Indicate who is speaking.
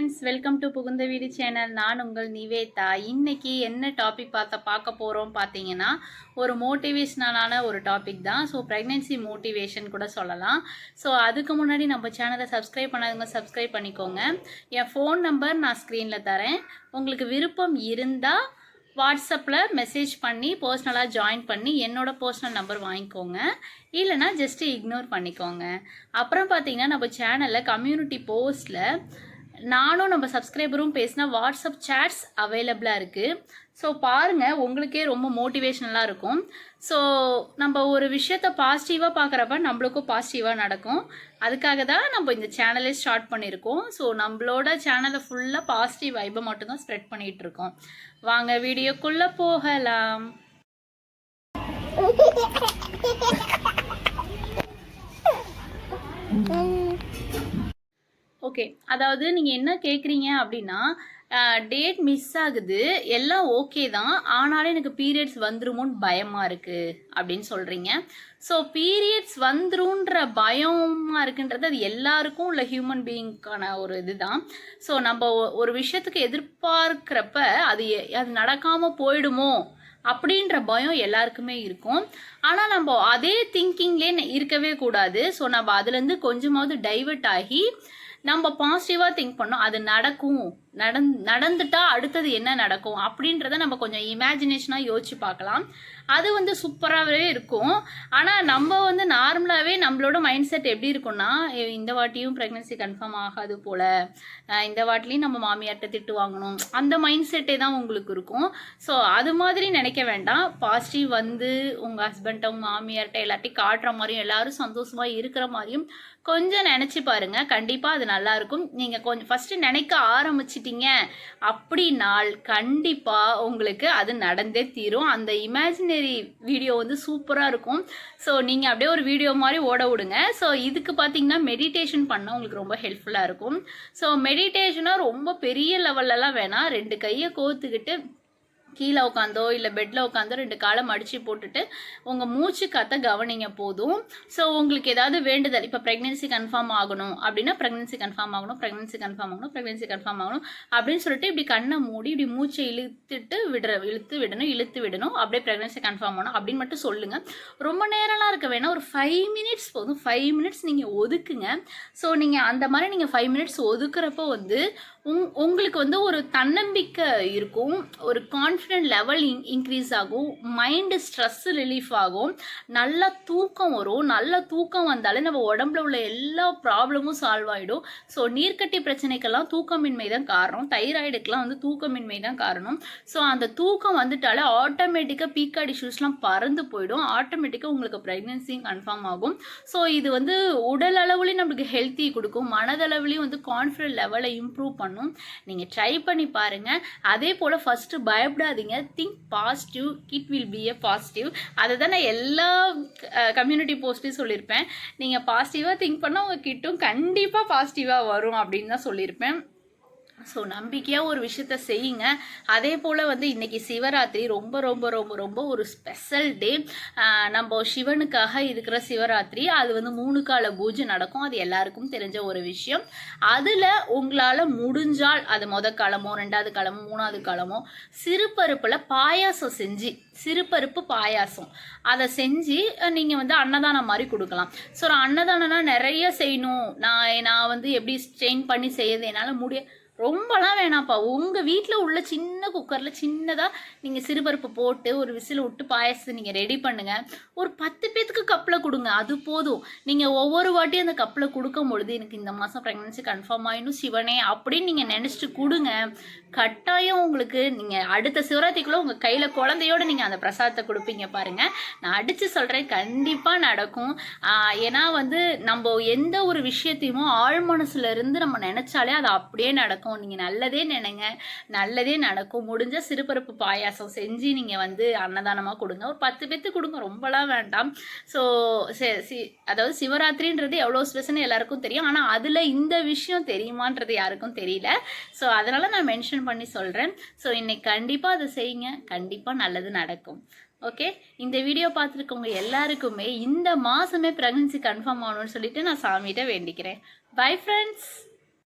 Speaker 1: Friends welcome to புகுந்த வீடு channel நான் உங்கள் நிவேதா. இன்னைக்கு என்ன டாபிக் பார்த்த பார்க்க போகிறோம் பார்த்தீங்கன்னா ஒரு மோட்டிவேஷ்னலான ஒரு டாபிக் தான். ஸோ ப்ரெக்னென்சி மோட்டிவேஷன் கூட சொல்லலாம். ஸோ அதுக்கு முன்னாடி நம்ம சேனலை சப்ஸ்கிரைப் பண்ணாதவங்க சப்ஸ்கிரைப் பண்ணிக்கோங்க. என் ஃபோன் நம்பர் நான் ஸ்க்ரீனில் தரேன். உங்களுக்கு விருப்பம் இருந்தால் வாட்ஸ்அப்பில் மெசேஜ் பண்ணி பர்சனலாக ஜாயின் பண்ணி என்னோட பர்சனல் நம்பர் வாங்கிக்கோங்க. இல்லைனா ஜஸ்ட்டு இக்னோர் பண்ணிக்கோங்க. அப்புறம் பார்த்தீங்கன்னா நம்ம சேனலில் கம்யூனிட்டி போஸ்ட்டில் நானும் நம்ம சப்ஸ்கிரைபரும் பேசினா வாட்ஸ்அப் சேட்ஸ் அவைலபிளாக இருக்குது ஸோ பாருங்கள் உங்களுக்கே ரொம்ப மோட்டிவேஷனலாக இருக்கும். ஸோ நம்ம ஒரு விஷயத்த பாசிட்டிவாக பார்க்குறப்ப நம்மளுக்கும் பாசிட்டிவாக நடக்கும். அதுக்காக தான் நம்ம இந்த சேனலே ஸ்டார்ட் பண்ணியிருக்கோம். ஸோ நம்மளோட சேனலை ஃபுல்லாக பாசிட்டிவ் வைபை மட்டும்தான் ஸ்ப்ரெட் பண்ணிகிட்டு இருக்கோம் வாங்க வீடியோக்குள்ளே போகலாம். ஓகே அதாவது நீங்கள் என்ன கேட்குறீங்க அப்படின்னா டேட் மிஸ் ஆகுது. எல்லாம் ஓகே தான். ஆனாலும் எனக்கு பீரியட்ஸ் வந்துருமோன்னு பயமாக இருக்குது அப்படின்னு சொல்கிறீங்க ஸோ பீரியட்ஸ் வந்துருன்ற பயமாக இருக்குன்றது அது எல்லாருக்கும் உள்ள ஹியூமன் பீயிங்க்கான ஒரு இதுதான். ஸோ நம்ம ஒ- ஒரு விஷயத்துக்கு எதிர்பார்க்குறப்ப அது அது நடக்காமல் போயிடுமோ அப்படின்ற பயம் எல்லாருக்குமே இருக்கும். ஆனால் நம்ம அதே திங்கிங்லேயே இருக்கவே கூடாது. ஸோ நம்ம அதுலேருந்து கொஞ்சமாவது டைவர்ட் ஆகி நம்ம பாசிட்டிவாக திங்க் பண்ணோம் அது நடக்கும். நடந் நடந்துட்டா அடுத்தது என்ன நடக்கும் அப்படின்றத நம்ம கொஞ்சம் இமேஜினேஷனாக யோசிச்சு பார்க்கலாம். அது வந்து சூப்பராகவே இருக்கும். ஆனால் நம்ம வந்து நார்மலாகவே நம்மளோட மைண்ட் செட் எப்படி இருக்கும்னா இந்த வாட்டியும் ப்ரெக்னன்சி கன்ஃபார்ம் ஆகாது போல். இந்த வாட்டிலையும் நம்ம மாமியார்கிட்ட திட்டு வாங்கணும். அந்த மைண்ட் செட்டே தான் உங்களுக்கு இருக்கும். ஸோ அது மாதிரி நினைக்க வேண்டாம். பாசிட்டிவ் வந்து உங்கள் ஹஸ்பண்ட்டை உங்கள் மாமியார்கிட்ட எல்லாத்தையும் காட்டுற மாதிரியும் எல்லாரும் சந்தோஷமாக இருக்கிற மாதிரியும் கொஞ்சம் நினச்சி பாருங்க. கண்டிப்பாக அது நல்லாயிருக்கும் நீங்கள் கொஞ்சம் ஃபஸ்ட்டு நினைக்க ஆரம்பிச்சிட்டீங்க அப்படின்னால் கண்டிப்பாக உங்களுக்கு அது நடந்தே தீரும். அந்த இமேஜினரி வீடியோ வந்து சூப்பராக இருக்கும். ஸோ நீங்கள் அப்படியே ஒரு வீடியோ மாதிரி ஓட விடுங்க. ஸோ இதுக்கு பார்த்தீங்கன்னா மெடிடேஷன் பண்ண உங்களுக்கு ரொம்ப ஹெல்ப்ஃபுல்லாக இருக்கும். ஸோ மெடிடேஷனாக ரொம்ப பெரிய லெவல்லலாம் வேணாம். ரெண்டு கையை கோத்துக்கிட்டு கீழே உட்காந்தோ இல்லை பெட்டில் உட்காந்தோ ரெண்டு காலை மடித்து போட்டுட்டு உங்கள் மூச்சு கத்த கவனிங்க போதும். ஸோ உங்களுக்கு ஏதாவது வேண்டுதல் இப்போ ப்ரெக்னென்சி கன்ஃபார்ம் ஆகணும் அப்படின்னா ப்ரெக்னென்சி கன்ஃபார்ம் ஆகணும் ப்ரெக்னென்சி கன்ஃபார்ம் ஆகணும் ப்ரெக்னென்சி கன்ஃபார்ம் ஆகணும் அப்படின்னு சொல்லிட்டு இப்படி கண்ணை மூடி இப்படி மூச்சை இழுத்துட்டு விடுற இழுத்து விடணும் இழுத்து விடணும் அப்படியே ப்ரெக்னென்சி கன்ஃபார்ம் ஆகணும் அப்படின்னு மட்டும் சொல்லுங்கள் ரொம்ப நேரம்லாம் இருக்க வேணாம். ஒரு ஃபைவ் மினிட்ஸ் போதும். ஃபைவ் மினிட்ஸ் நீங்கள் ஒதுக்குங்க. ஸோ நீங்கள் அந்த மாதிரி நீங்கள் ஃபைவ் மினிட்ஸ் ஒதுக்குறப்போ வந்து உங் உங்களுக்கு வந்து ஒரு தன்னம்பிக்கை இருக்கும் ஒரு கான்ஃபிடென்ட் லெவல் இன் இன்க்ரீஸ் ஆகும் மைண்டு ஸ்ட்ரெஸ் ரிலீஃப் ஆகும் நல்ல தூக்கம் வரும் நல்ல தூக்கம் வந்தாலே நம்ம உடம்புல உள்ள எல்லா ப்ராப்ளமும் சால்வ் ஆகிடும் ஸோ நீர்க்கட்டி பிரச்சனைக்கெல்லாம் தூக்கமின்மை தான் காரணம். தைராய்டுக்கெல்லாம் வந்து தூக்கமின்மை தான் காரணம். ஸோ அந்த தூக்கம் வந்துட்டாலே ஆட்டோமேட்டிக்காக பீக்காட் இஷ்யூஸ்லாம் பறந்து போயிடும். ஆட்டோமேட்டிக்காக உங்களுக்கு ப்ரெக்னென்சியும் கன்ஃபார்ம் ஆகும். ஸோ இது வந்து உடல் அளவுலேயும் நம்மளுக்கு ஹெல்த்தி கொடுக்கும். மனதளவுலையும் வந்து கான்ஃபிடன்ட் லெவலை இம்ப்ரூவ் பண்ணும். நீங்கள் ட்ரை பண்ணி பாருங்கள் அதே போல் ஃபஸ்ட்டு பயப்படாதீங்க. Think positive it will be a positive அதை தான் நான் எல்லா கம்யூனிட்டி போஸ்ட்லையும் சொல்லியிருப்பேன். நீங்கள் பாசிட்டிவாக திங்க் பண்ணால் உங்கள் கிட்டும் கண்டிப்பாக பாசிட்டிவாக வரும் அப்படின்னு தான் சொல்லியிருப்பேன். ஸோ நம்பிக்கையாக ஒரு விஷயத்த செய்யுங்க. அதே போல் வந்து இன்றைக்கி சிவராத்திரி ரொம்ப ரொம்ப ரொம்ப ரொம்ப ஒரு ஸ்பெஷல் டே நம்ம சிவனுக்காக இருக்கிற சிவராத்திரி அது வந்து மூணு கால பூஜை நடக்கும். அது எல்லாருக்கும் தெரிஞ்ச ஒரு விஷயம். அதில் உங்களால் முடிஞ்சால் அது மொதல் காலமோ ரெண்டாவது காலமோ மூணாவது காலமோ சிறுபருப்பில் பாயாசம் செஞ்சு சிறுபருப்பு பாயாசம். அதை செஞ்சு நீங்கள் வந்து அன்னதானம் மாதிரி கொடுக்கலாம். ஸோ அன்னதானம்னா நிறைய செய்யணும். நான் நான் வந்து எப்படி ஸ்ட்ரெயின் பண்ணி செய்யறது என்னால் முடிய ரொம்பலாம் வேணாம்ப்பா. உங்கள் வீட்டில் உள்ள சின்ன குக்கரில் சின்னதாக நீங்கள் சிறுபருப்பு போட்டு ஒரு விசில் விட்டு பாயசத்தை நீங்கள் ரெடி பண்ணுங்கள் ஒரு பத்து பேத்துக்கு கப்பில் கொடுங்க. அது போதும். நீங்கள் ஒவ்வொரு வாட்டியும் அந்த கப்பில் கொடுக்கும் பொழுது எனக்கு இந்த மாதம் ப்ரெக்னன்சி கன்ஃபார்ம் ஆயினும் சிவனே அப்படின்னு நீங்கள் நினச்சிட்டு கொடுங்க. கட்டாயம் உங்களுக்கு நீங்கள் அடுத்த சிவராத்திரிக்குள்ளே உங்கள் கையில் குழந்தையோட நீங்கள் அந்த பிரசாதத்தை கொடுப்பீங்க பாருங்கள் நான் அடித்து சொல்கிறேன் கண்டிப்பாக நடக்கும். ஏன்னா வந்து நம்ம எந்த ஒரு விஷயத்தையுமோ ஆழ் மனசுலேருந்து நம்ம நினச்சாலே அது அப்படியே நடக்கும். நீங்க நல்லதே நினைங்க. நல்லதே நடக்கும். முடிஞ்ச சிறுபருப்பு பாயாசம் செஞ்சு நீங்கள் வந்து அன்னதானமாக கொடுங்க. ஒரு பத்து பேத்து கொடுங்க. ரொம்பலாம் வேண்டாம். ஸோ அதாவது சிவராத்திரின்றது எவ்வளோ ஸ்பெஷல்னு எல்லாருக்கும் தெரியும். ஆனால் அதில் இந்த விஷயம் தெரியுமான்றது யாருக்கும் தெரியல. ஸோ அதனால் நான் மென்ஷன் பண்ணி சொல்கிறேன் ஸோ இன்னைக்கு கண்டிப்பாக அதை செய்யுங்க. கண்டிப்பாக நல்லது நடக்கும். ஓகே இந்த வீடியோ பார்த்துருக்கவங்க எல்லாருக்குமே இந்த மாதமே ப்ரெக்னன்சி கன்ஃபார்ம் ஆகணும்னு சொல்லிட்டு நான் சாமிகிட்ட வேண்டிக்கிறேன். Bye friends